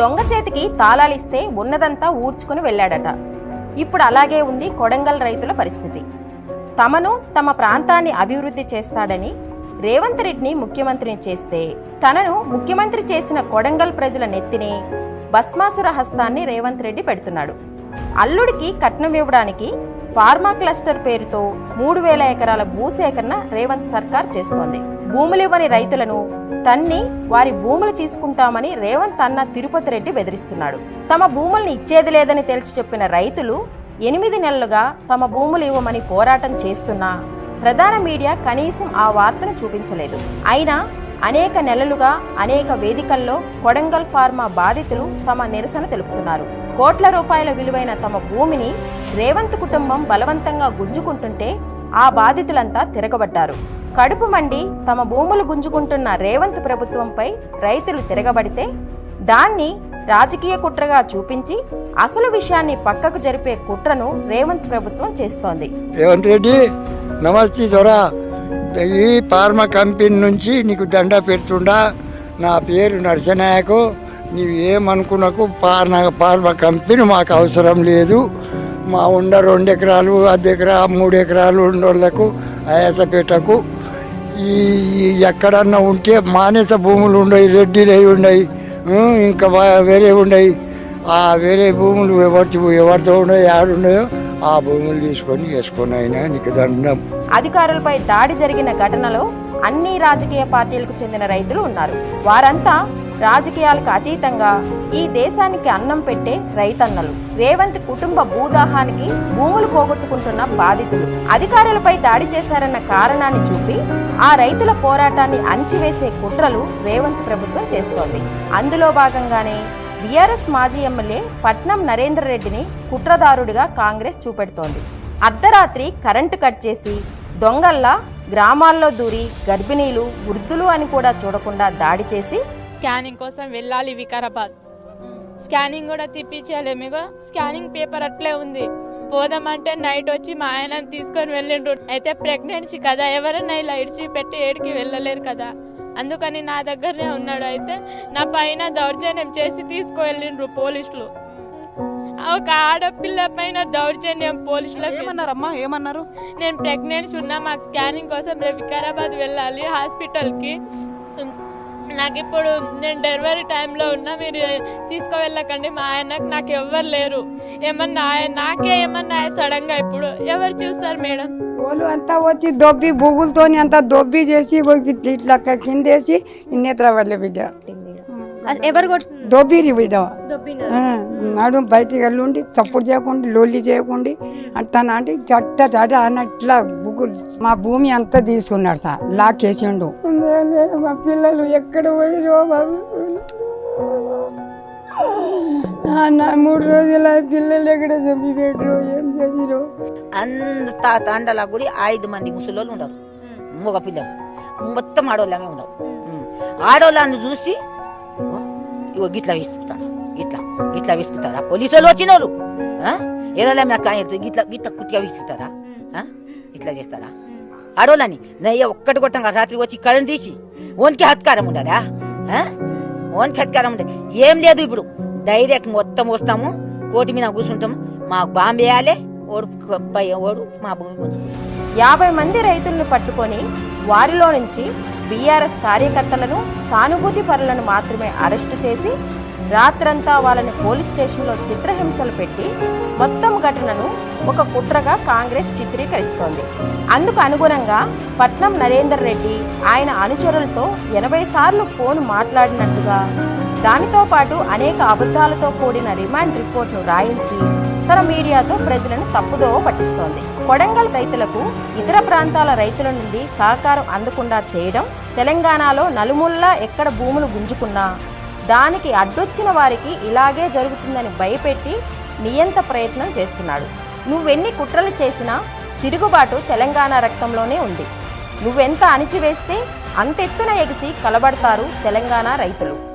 దొంగ చేతికి తాళాలిస్తే ఉన్నదంతా ఊడ్చుకుని వెళ్ళాడట. ఇప్పుడు అలాగే ఉంది కొడంగల్ రైతుల పరిస్థితి. తమను తమ ప్రాంతాన్ని అభివృద్ధి చేస్తాడని రేవంత్ రెడ్డిని ముఖ్యమంత్రిని చేస్తే తనను ముఖ్యమంత్రి చేసిన కొడంగల్ ప్రజల నెత్తిని భస్మాసుర హస్తాన్ని రేవంత్ రెడ్డి పెడుతున్నాడు. అల్లుడికి కట్నం ఇవ్వడానికి ఫార్మా క్లస్టర్ పేరుతో మూడు వేల ఎకరాల భూసేకరణ రేవంత్ సర్కార్ చేస్తోంది. భూములివ్వని రైతులను తన్ని వారి భూములు తీసుకుంటామని రేవంత్ అన్న తిరుపతి రెడ్డి బెదిరిస్తున్నాడు. తమ భూముల్ని ఇచ్చేది లేదని తెలిసి చెప్పిన రైతులు ఎనిమిది నెలలుగా తమ భూములు ఇవ్వమని పోరాటం చేస్తున్నా ప్రధాన మీడియా కనీసం ఆ వార్తను చూపించలేదు. అయినా అనేక నెలలుగా అనేక వేదికల్లో కొడంగల్ ఫార్మా బాధితులు తమ నిరసన తెలుపుతున్నారు. కోట్ల రూపాయల విలువైన తమ భూమిని రేవంత్ కుటుంబం బలవంతంగా గుంజుకుంటుంటే ఆ బాధితులంతా తిరగబడ్డారు. కడుపు మండి తమ భూములు గుంజుకుంటున్న రేవంత్ ప్రభుత్వంపై రైతులు తిరగబడితే దాన్ని రాజకీయ కుట్రగా చూపించి అసలు విషయాన్ని పక్కకు జరిపే కుట్రను రేవంత్ ప్రభుత్వం చేస్తోంది. రేవంత్ రెడ్డి నమస్తే దొరా ఈ ఫార్మా కంపెనీ నుంచి నీకు దండ పెడుతుండా? నా పేరు నరసనాయకు. నీవు ఏమనుకున్నకు ఫార్మా ఫార్మా కంపెనీ మాకు అవసరం లేదు. మా ఉండ రెండు ఎకరాలు అర్ధ ఎకరా మూడు ఎకరాలు ఉండోళ్ళకు ఆయాసపేటకు ఈ ఎక్కడన్నా ఉంటే మానేస భూములు ఉండయి రెడ్డిలు ఉన్నాయి ఇంకా వేరే ఉన్నాయి ఆ వేరే భూములు ఎవరి ఎవరితో ఉన్నాయో ఆడున్నాయో ఆ భూములు తీసుకొని వేసుకొని అయినా నీకు దండం. అధికారులపై దాడి జరిగిన ఘటనలో అన్ని రాజకీయ పార్టీలకు చెందిన రైతులు ఉన్నారు. వారంతా రాజకీయాలకు అతీతంగా ఈ దేశానికి అన్నం పెట్టే రైతన్నలు. రేవంత్ కుటుంబ భూదాహానికి భూములు పోగొట్టుకుంటున్న బాధితులు. అధికారులపై దాడి చేశారన్న కారణాన్ని చూపి ఆ రైతుల పోరాటాన్ని అణిచివేసే కుట్రలు రేవంత్ ప్రభుత్వం చేస్తోంది. అందులో భాగంగానే బీఆర్ఎస్ మాజీ ఎమ్మెల్యే పట్నం నరేందర్ రెడ్డిని కుట్రదారుడిగా కాంగ్రెస్ చూపెడుతోంది. అర్ధరాత్రి కరెంటు కట్ చేసి దొంగల్లా గ్రామాల్లో దూరి గర్భిణీలు వృద్ధులు అని కూడా చూడకుండా దాడి చేసి స్కానింగ్ కోసం వెళ్ళాలి వికారాబాద్. స్కానింగ్ కూడా తిప్పించాలి మీకు స్కానింగ్ పేపర్ అట్లే ఉంది. పోదామంటే నైట్ వచ్చి మా ఆయన తీసుకొని వెళ్ళిండ్రు. అయితే ప్రెగ్నెన్సీ కదా ఎవరైనా ఇలా ఇడిచి పెట్టి ఏడికి వెళ్ళలేరు కదా. అందుకని నా దగ్గరనే ఉన్నాడు. అయితే నా పైన దౌర్జన్యం చేసి తీసుకువెళ్ళిండ్రు పోలీసులు. ఒక ఆడపిల్ల పైన దౌర్జన్యం పోలీసులకు. ఏమన్నారమ్మా? ఏమన్నారు? నేను ప్రెగ్నెన్సీ ఉన్నా మాకు స్కానింగ్ కోసం రేపు వికారాబాద్ వెళ్ళాలి హాస్పిటల్కి. నాకు ఇప్పుడు నేను డెలివరీ టైంలో ఉన్నా మీరు తీసుకువెళ్ళకండి మా ఆయనకు నాకు ఎవ్వరు లేరు. ఏమన్నా ఆయన- నాకే ఏమన్నా సడన్గా ఇప్పుడు ఎవరు చూస్తారు మేడం? వాళ్ళు అంతా వచ్చి దొబ్బి బువ్వులతోని అంతా దొబ్బి చేసి ఇట్లా ఇట్లా కిందేసి ఇన్నేత్ర వాళ్ళ బిడ్డ. ఎవరు దొబ్బిరి బిడ్డ దొబ్బినారు. ఆ, నాడు బయటికి వెళ్ళుండి చప్పుడు చేయకుండా లొల్లి చేయకుండా అంటానా అంటే చట్ట చట అన్నట్లా మా భూమి అంతా తీసుకున్నాడు సార్ లాక్కేసిండు మా పిల్లలు ఎక్కడ పోయిరో నా మూడు రోజుల పిల్లలు ఎక్కడ చంపి పెట్టరు ఏం చేసిరో అంత తాండల గుడి ఐదు మంది ముసలోళ్ళు ఉండరు. మగ పిల్లలు. మొత్తం ఆడోళ్ళమే ఉండవు ఉమ్. ఆడోళ్ళని చూసి ఇగో గిట్లా విసుకుతారు గిట్లా గిట్లా విసుకుతారా పోలీసు వాళ్ళు వచ్చిన వాళ్ళు నాకు ఆయన గిట్లా గిట్లా కుట్టిగా విసుకుతారా ఇట్లా చేస్తారా ఆడోళ్ళని నయ్య ఒక్కటి కొట్టంగా రాత్రి వచ్చి కళ్ళు తీసి ఓన్కి హత్కారం ఉండదా ఓన్కి హత్కారం ఉండదు ఏం లేదు ఇప్పుడు డైరెక్ట్ మొత్తం వస్తాము కోటి మీద కూర్చుంటాము మాకు బాంబే వేయాలి ఓడు పై ఓడు మా భూమి గుంజుకుంటాం యాభై మంది రైతులను పట్టుకొని వారిలో నుంచి బీఆర్ఎస్ కార్యకర్తలను సానుభూతి పరులను మాత్రమే అరెస్టు చేసి రాత్రంతా వాళ్ళని పోలీస్ స్టేషన్లో చిత్రహింసలు పెట్టి మొత్తం ఘటనను ఒక కుట్రగా కాంగ్రెస్ చిత్రీకరిస్తోంది. అందుకు అనుగుణంగా పట్నం నరేందర్ రెడ్డి ఆయన అనుచరులతో ఎనభై సార్లు ఫోన్ మాట్లాడినట్టుగా దానితో పాటు అనేక అబద్ధాలతో కూడిన రిమాండ్ రిపోర్ట్ను రాయించి ఉత్తర మీడియాతో ప్రజలను తప్పుదోవ పట్టిస్తోంది. కొడంగల్ రైతులకు ఇతర ప్రాంతాల రైతుల నుండి సహకారం అందకుండా చేయడం తెలంగాణలో నలుమూలలా ఎక్కడ భూములు గుంజుకున్నా దానికి అడ్డొచ్చిన వారికి ఇలాగే జరుగుతుందని భయపెట్టి నియంత ప్రయత్నం చేస్తున్నాడు. నువ్వెన్ని కుట్రలు చేసినా తిరుగుబాటు తెలంగాణ రక్తంలోనే ఉంది. నువ్వెంత అణిచివేస్తే అంతెత్తున ఎగిసి కలబడతారు తెలంగాణ రైతులు.